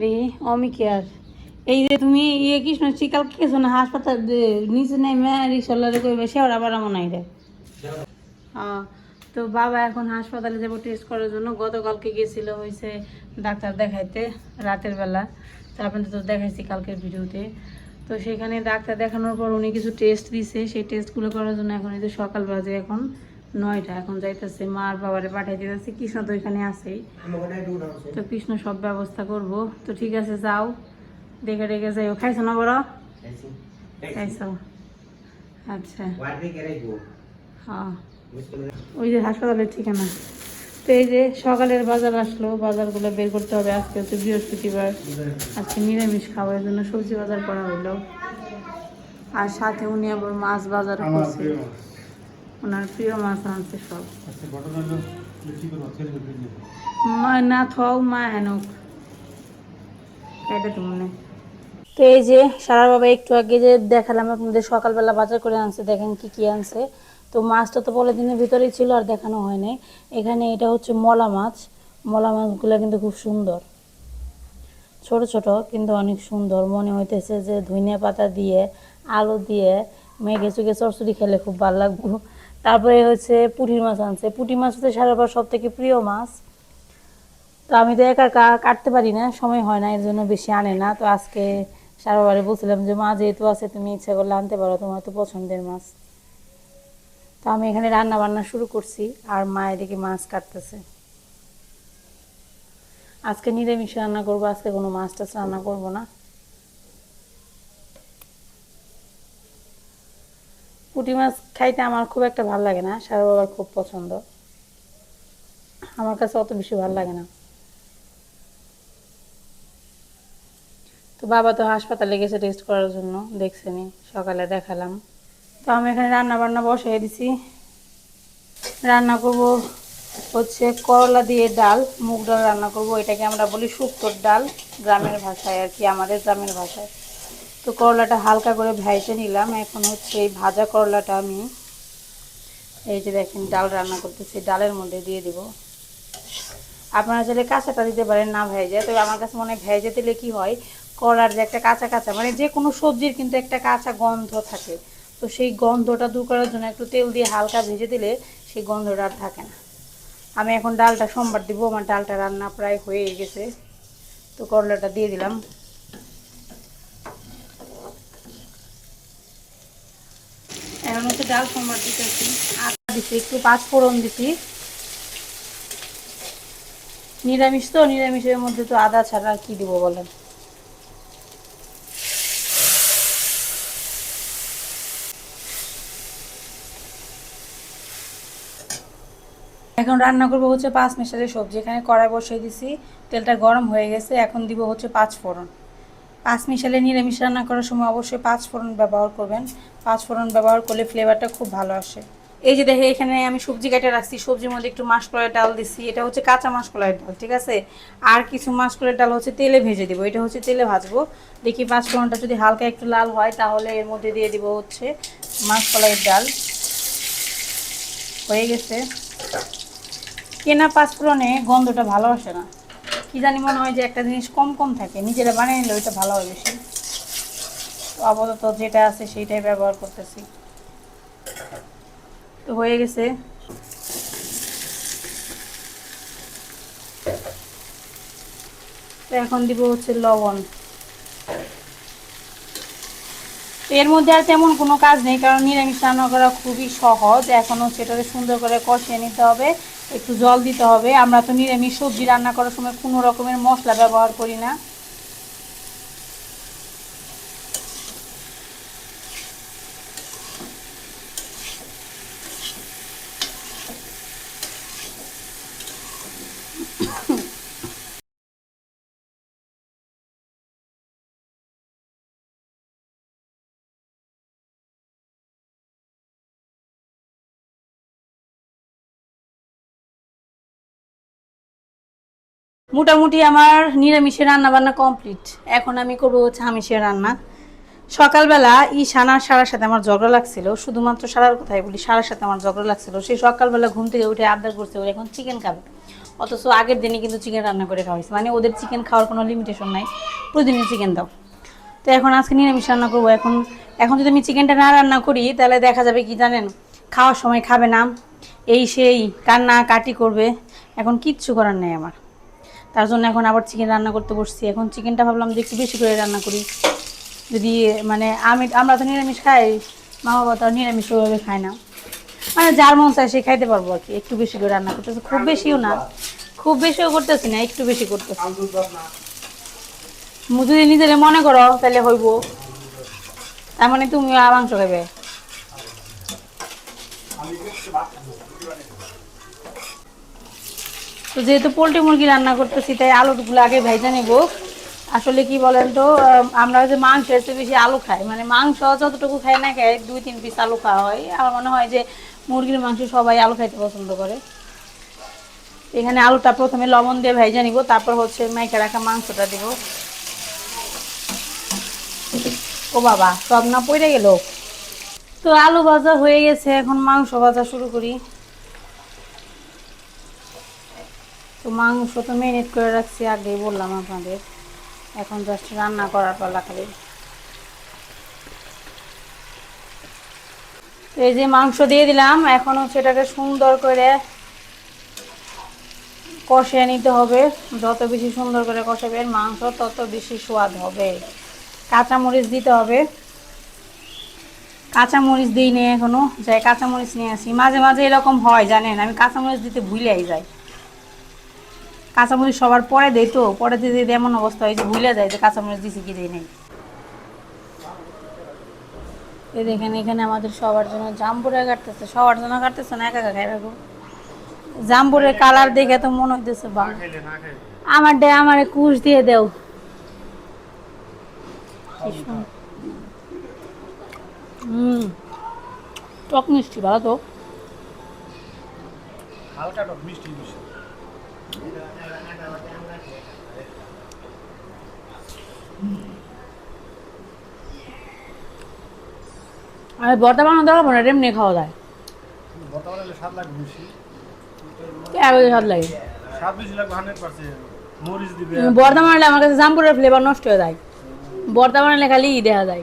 দেখি অমি কেয়ার এই যে তুমি ইয়ে কৃষ্ণ চিকাল খেয়েছো না হাসপাতাল নিচে নেমে রিক্সাওয়ালারে কইবে সেওরা আবার এমন নাই রে। হ্যাঁ, তো বাবা এখন হাসপাতালে যাব টেস্ট করার জন্য। গতকালকে গেছিল হয়েছে ডাক্তার দেখাইতে রাতের বেলা। তারপরে তো দেখাইছি কালকের ভিডিওতে। তো সেখানে ডাক্তার দেখানোর পর উনি কিছু টেস্ট দিছে। সেই টেস্টগুলো করার জন্য এখন এই যে সকাল বাজে এখন। নয়টা এখন যাইতেছে মার বাবারে পাঠাই দিতেছে কৃষ্ণ তো এখানে আছেই। তো কৃষ্ণ সব ব্যবস্থা করব। তো ঠিক আছে যাও। দেখে দেখে যাইও। খাইছো না বড়? খাইছো। আচ্ছা। হ্যাঁ। ওই যে হাসপাতালের ঠিকানা। তো এই যে সকালের বাজার আসলো বাজারগুলো বের করতে হবে আজকে হচ্ছে বৃহস্পতিবার। আজকে নিরামিষ খাওয়ার জন্য সবজি বাজার করা হলো আর সাথে উনি আবার মাছ বাজার করছে। ওনার প্রিয় মাছ আনছে সব। না থাও মা হেনক। এটা তো মনে। তো এই যে সারা বাবা একটু আগে যে দেখালাম আপনাদের সকালবেলা বাজার করে আনছে দেখেন কি কি আনছে। তো মাছটা তো ভিতরেই ছিল আর দেখানো হয় নাই। এখানে এটা হচ্ছে মলা মাছ। মলা মাছগুলো কিন্তু খুব সুন্দর। ছোট ছোট কিন্তু অনেক সুন্দর। মনে হইতেছে যে ধনিয়া পাতা দিয়ে আলু দিয়ে মেঘে চুগে চরচড়ি খেলে খুব ভালো লাগবো। তারপরে হচ্ছে পুঁটির মাছ আনছে। পুঁটি মাছ হচ্ছে সারাবার সব থেকে প্রিয় মাছ। তো আমি তো একা একা কাটতে পারি না, সময় হয় না এর জন্য বেশি আনে না। তো আজকে সারাবারে বলছিলাম যে, মা, যেহেতু আছে, তুমি ইচ্ছা করলে আনতে পারো, তোমার তো পছন্দের মাছ। তো আমি এখানে রান্না বান্না শুরু করছি, আর মা এদিকে মাছ কাটতেছে। আজকে নিরামিষ রান্না করব, আজকে কোনো মাছ টাছ রান্না করব না। পুঁটি মাছ খাইতে আমার খুব একটা ভালো লাগে না, সারা বাবার খুব পছন্দ। আমার কাছে অত বেশি ভালো লাগে না। তো বাবা তো হাসপাতালে গেছে টেস্ট করার জন্য, দেখছেনি, সকালে দেখালাম। তো আমি এখানে রান্না বান্না বসিয়ে দিছি। রান্না করব হচ্ছে করলা দিয়ে ডাল, মুগ ডাল রান্না করব, এটাকে আমরা বলি শুক্তোর ডাল, গ্রামের ভাষায় আর কি, আমাদের গ্রামের ভাষায়। তো করলাটা হালকা করে ভেজে নিলাম। এখন হচ্ছে এই ভাজা করলাটা আমি এই যে দেখেন ডাল রান্না করতেছি, ডালের মধ্যে দিয়ে দিব। আপনারা চাইলে কাঁচাটা দিতে পারেন, না ভেজে। তবে আমার কাছে মনে হয় ভেজে দিলে কি হয় কলার যে একটা কাঁচা কাঁচা মানে যে কোনো সবজির কিন্তু একটা কাঁচা গন্ধ থাকে। তো সেই গন্ধটা দূর করার জন্য একটু তেল দিয়ে হালকা ভেজে দিলে সেই গন্ধটা আর থাকে না। আমি এখন ডালটা সোমবার দিব, আমার ডালটা রান্না প্রায় হয়ে গেছে। তো করলাটা দিয়ে দিলাম। এখন হচ্ছে ডাল, সোমবার দিতেছি। আদা দিছি, একটু পাঁচ ফোড়ন দিছি। নিরামিষ তো, নিরামিষের মধ্যে তো আদা ছাড়া আর কি দিব বলেন? এখন রান্না করব হচ্ছে পাঁচ মিশালের সবজি। এখানে কড়াই বসিয়ে দিছি, তেলটা গরম হয়ে গেছে, এখন দিব হচ্ছে পাঁচ ফোড়ন। পাঁচ মিশালে নিরামিষ রান্না করার সময় অবশ্যই পাঁচ ফোড়ন ব্যবহার করবেন। পাঁচ ফোড়ন ব্যবহার করলে ফ্লেভারটা খুব ভালো আসে। এই যে দেখে এখানে আমি সবজি কাটে রাখছি। সবজির মধ্যে একটু মাসকলাইয়ের ডাল দিছি। এটা হচ্ছে কাঁচা মাসকলাইয়ের ডাল, ঠিক আছে? আর কিছু মাসকলাইয়ের ডাল হচ্ছে তেলে ভেজে দিব। এটা হচ্ছে তেলে ভাজবো। দেখি পাঁচ ফোড়নটা যদি হালকা একটু লাল হয়, তাহলে এর মধ্যে দিয়ে দিব হচ্ছে মাসকলাইয়ের ডাল। হয়ে গেছে। কেনা পাঁচফোড়নে গন্ধটা ভালো আসে না। কি জানি মনে হয় যে একটা জিনিস কম কম থাকে, নিজেরা বানিয়ে নিলে ওইটা ভালো হয় বেশি। তো আপাতত যেটা আছে সেইটাই ব্যবহার করতেছি। তো হয়ে গেছে। এখন দিব হচ্ছে লবণ। এর মধ্যে আর তেমন কোনো কাজ নেই, কারণ নিরামিষ রান্না করা খুবই সহজ। এখন হচ্ছে এটাকে সুন্দর করে কষিয়ে নিতে হবে। একটু জল দিতে হবে। আমরা তো নিরামিষ সবজি রান্না করার সময় কোনো রকমের মশলা ব্যবহার করি না। মোটামুটি আমার নিরামিষের রান্না বান্না কমপ্লিট। এখন আমি করব হচ্ছে আমিষের রান্না। সকালবেলা ই সানার সারার সাথে আমার ঝগড়া লাগছিল। শুধুমাত্র সারার কথাই বলি, সারার সাথে আমার ঝগড়া লাগছিল। সেই সকালবেলা ঘুম থেকে উঠে আবদার করছে, ওর এখন চিকেন খাবে। অথচ আগের দিনে কিন্তু চিকেন রান্না করে খাওয়া মানে ওদের চিকেন খাওয়ার কোনো লিমিটেশন নাই। প্রতিদিনই চিকেন দাও। তো এখন আজকে নিরামিষ রান্না করব। এখন এখন যদি আমি চিকেনটা না রান্না করি, তাহলে দেখা যাবে কি জানেন? খাওয়ার সময় খাবে না। এই সেই কান্না কাটি করবে। এখন কিচ্ছু করার নেই আমার। তার জন্য এখন আবার চিকেন রান্না করতে বসছি। এখন চিকেনটা ভাবলাম যে একটু বেশি করে রান্না করি। যদি মানে আমি, আমরা তো নিরামিষ খাই মা বাবা তো নিরামিষ ওইভাবে খায় না। মানে যার মন চায় সে খাইতে পারব আর কি, একটু বেশি করে রান্না করতেছে। খুব বেশিও না, খুব বেশিও করতেছি না, একটু বেশি করতেছি। যদি নিজের মনে করো, তাহলে হইব। তার মানে তুমি মাংস খাবে তো যেহেতু পোলট্রি মুরগি রান্না করতেছি, তাই আলুগুলো আগে ভেজে নেব। আসলে কি বলেন তো আমরা যে মাংস এসে বেশি আলু খাই মানে মাংস যতটুকু খাই না খাই দুই, তিন পিস আলু খাওয়া হয়। আমার মনে হয় যে মুরগির মাংস সবাই আলু খাইতে পছন্দ করে। এখানে আলুটা প্রথমে লবণ দিয়ে ভেজে নিব, তারপর হচ্ছে মাইকে রাখা মাংসটা দিব। ও বাবা, সব না পড়ে গেল? তো আলু ভাজা হয়ে গেছে, এখন মাংস ভাজা শুরু করি। তো মাংস তো মেরিনেট করে রাখছি আগেই বললাম আপনাদের, এখন জাস্ট রান্না করার পালা খালি। তো এই যে মাংস দিয়ে দিলাম, এখন এটাকে সুন্দর করে কষিয়ে নিতে হবে। যত বেশি সুন্দর করে কষাবেন, মাংস তত বেশি স্বাদ হবে। কাঁচামরিচ দিতে হবে। কাঁচামরিচ দিই নি এখনও, যাই কাঁচামরিচ নিয়ে আসি। মাঝে মাঝে এরকম হয়, জানেন, আমি কাঁচামরিচ দিতে ভুলেই যাই। কাঁচামরিচ সবার পরে দেয় তো পরে দিয়ে দিয়ে এমন অবস্থা হয় যে ভুলে যায় যে কাঁচামরিচ দিছি কি দেয় নেই। এই দেখেন এখানে আমাদের সবার জন্য জাম্বুরা কাটতেছে সবার জন্য কাটতেছে না একা একা খাই রাখো। জাম্বুরের কালার দেখে তো মনে হইতেছে বা। আমার ডে আমারে কুশ দিয়ে দেও। হুম টক মিষ্টি ভালো তো। হালকা টক মিষ্টি মিষ্টি। আর বর্তমানে দেওয়া মনে এমনি খাওয়া যায়। বর্তমানে স্বাদ লাগবে বেশি। স্বাদ লাগে? স্বাদ বেশি লাগবে হান্ড্রেড পার্সেন্ট মরিচ দিবে। বর্তমানে আমার কাছে জাম্পুরের ফ্লেভার নষ্ট হয়ে যায়। বর্তমানে খালি ই দেখা যায়।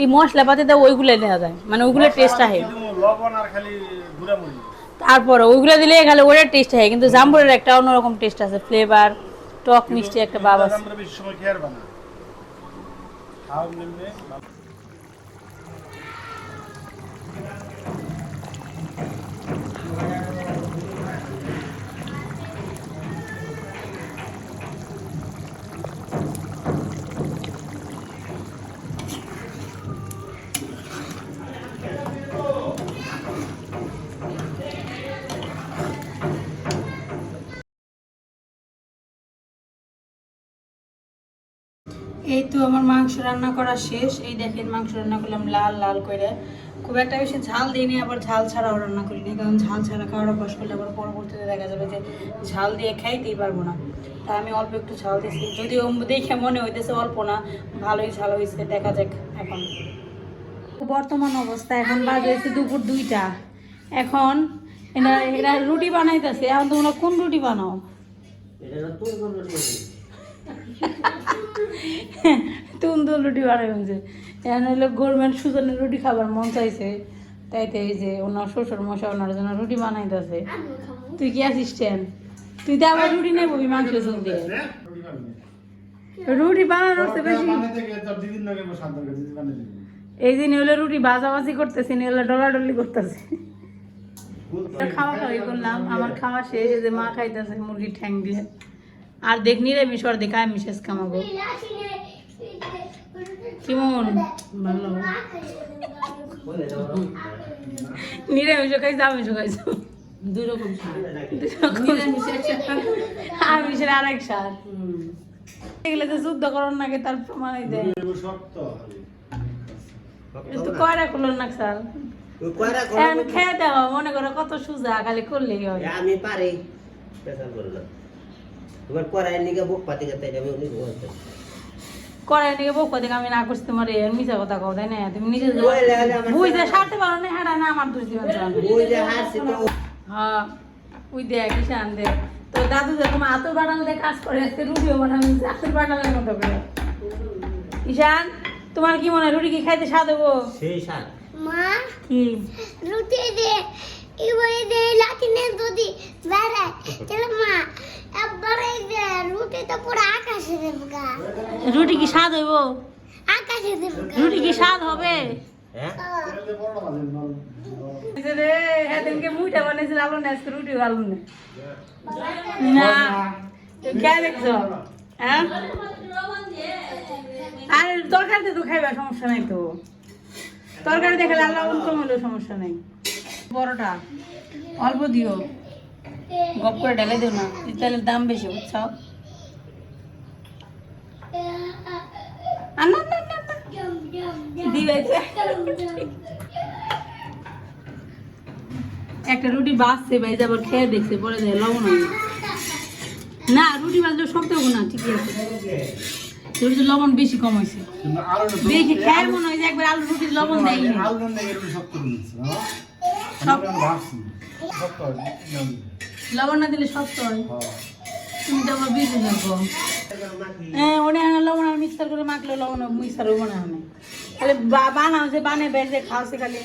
এই মশলা পাতিতে ওইগুলো দেখা যায়। মানে ওইগুলোর টেস্ট আহে লবণ আর খালি গুঁড়া মরিচ তারপরে ওইগুলো দিলে খালি ওটার টেস্ট হয় কিন্তু জাম্বুরের একটা অন্যরকম টেস্ট আছে ফ্লেভার টক মিষ্টি একটা বাবা আছে। এই তো আমার মাংস রান্না করা শেষ। এই দেখেন মাংস রান্না করলাম লাল লাল করে। খুব একটা বেশি ঝাল দিইনি, আবার ঝাল ছাড়াও রান্না করিনি। কারণ ঝাল ছাড়া খাওয়ার অভ্যাস করলে আবার পরবর্তীতে দেখা যাবে যে ঝাল দিয়ে খাইতেই পারব না। তাই আমি অল্প একটু ঝাল দিয়েছি। যদিও দেখে মনে হইতেছে অল্প না, ভালোই ঝাল হয়েছে দেখা যাক এখন। বর্তমান অবস্থা, এখন বাজে হয়েছে দুপুর দুইটা। এখন এরা এরা রুটি বানাইতেছে। এখন তোমরা কোন রুটি বানাও? তুন্দুল রুটি বানাই হয়েছে এখন হলো গভর্নমেন্ট সুজনের রুটি খাবার মন চাইছে। তাই তো এই যে ওনার শ্বশুর মশা ওনার জন্য রুটি বানাইতেছে। তুই কি অ্যাসিস্ট্যান্ট তুই তো আবার রুটি নেই ববি মাংস ঝোল দিয়ে। রুটি বানানোর হচ্ছে বেশি এই দিন হলো রুটি ভাজাভাজি করতেছি নি হলো ডলাডলি করতেছি। খাওয়া খাওয়াই করলাম আমার খাওয়া শেষ এই যে মা খাইতেছে মুরগির ঠ্যাং দিয়ে। আর দেখ নিরামিষ আর দেখ আমি শেষ কামাবো। কেমন? ভালো। নিরামিষ খাইছে আমিষ খাইছো। দুই রকম আমিষের আর এক স্বাদ এগুলো তো যুদ্ধ করার নাকি তার প্রমাণই দেয় তো কয়রা করল না স্যার? খেয়ে দেওয়া মনে করো কত সুজা খালি করলেই হয়। আমি পারি। পেশাল করে তোমার নিকে বুক পাতি করতে যাবে উনি বলতে নিয়ে বউ কথা আমি না করছি তোমার এই মিশা কথা কও তাই না? তুমি নিজে বুঝতে সারতে পারো না হ্যাঁ না আমার দোষ দিবেন হাসি তো। হ্যাঁ ওই দেখ কিষান দেখ তো দাদু যে তোমার আতর বাটানোতে কাজ করে আজকে রুটিও বানানো আতর বাটানোর মতো করে। ঈশান তোমার কি মনে হয় রুটি কি খাইতে স্বাদ হব? সেই মা কি? রুটি দে এবারে দে লাঠিনে যদি বেড়ায় তাহলে মা একবারে দে রুটি তো পুরো আকাশে দেব গা রুটি কি স্বাদ হইব? আকাশে দেব গা রুটি কি স্বাদ হবে? হ্যাঁ? হ্যাঁ? হ্যাঁ তরকারিতে তো খাইবা সমস্যা নাই তো। তরকারি কম হলেও সমস্যা নাই। বড়টা অল্প দিও। গপ করে ঢেলে দিও না। তাহলে দাম বেশি বুঝছ? না না না না দিবে যে। একটা রুটি বাঁচছে ভাই যাবার খেয়ে দেখছে পরে দেয় লবণ না। রুটি বাজলে শক্ত হব না ঠিকই আছে। রুটিতে লবণ বেশি কম হয়েছে। দেখে খেয়ার মনে হয় যে একবার আলু রুটির লবণ দেয় লবণ না দিলে শক্ত হয়। হ্যাঁ। তুমি তো থাকব হ্যাঁ ওনে আনা লবণ আর মিক্সার করে মাখলে লবণ মিক্সার হব না আমি তাহলে বা- বানাও যে বানে বেড়ে খাওয়াছে খালি।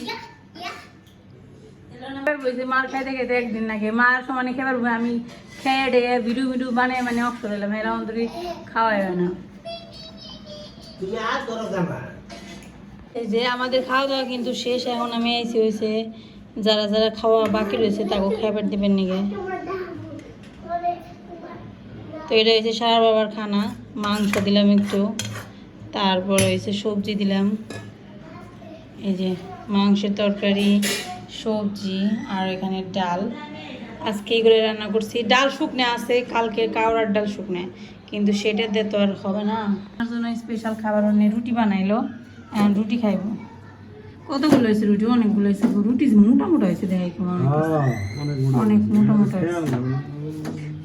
মার খাইতে খাইতে একদিন নাকি। মার সমানে খেয়ে পারব আমি খেয়ে ডে ভিডিও ভিডিও বানিয়ে মানে অফ করে এলাম এরা অন্তরি খাওয়াই হয় না এই যে আমাদের খাওয়া দাওয়া কিন্তু শেষ। এখন আমি আইসি হয়েছে যারা যারা খাওয়া বাকি রয়েছে তাকে খাবার দিবেন নিগে তো এটা হয়েছে সারা বাবার খানা। মাংস দিলাম একটু। তারপর হয়েছে সবজি দিলাম। এই যে মাংসের তরকারি সবজি আর এখানে ডাল। আজকে এগুলো রান্না করছি। ডাল শুকনে আছে কালকে কাওড়ার ডাল শুকনে। কিন্তু সেটা দিয়ে তো আর হবে না। আমার জন্য স্পেশাল খাবার অনেক রুটি বানাইলো। এখন রুটি খাইবো। কতগুলো হয়েছে রুটি? অনেকগুলো হয়েছে রুটি মোটা মোটা হয়েছে দেখে হ্যাঁ, অনেক অনেক মোটা মোটা হয়েছে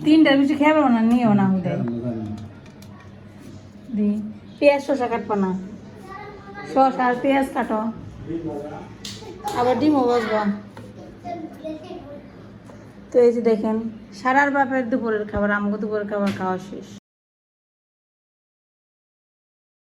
খেয়াল বেশি খাবে না নিও না না। দি পেঁয়াজ শসা কাটবো না। শসা আর পেঁয়াজ কাটো। আবার ডিমও বসবা তো এই যে দেখেন সারার বাপের দুপুরের খাবার আমাকে দুপুরের খাবার খাওয়া শেষ।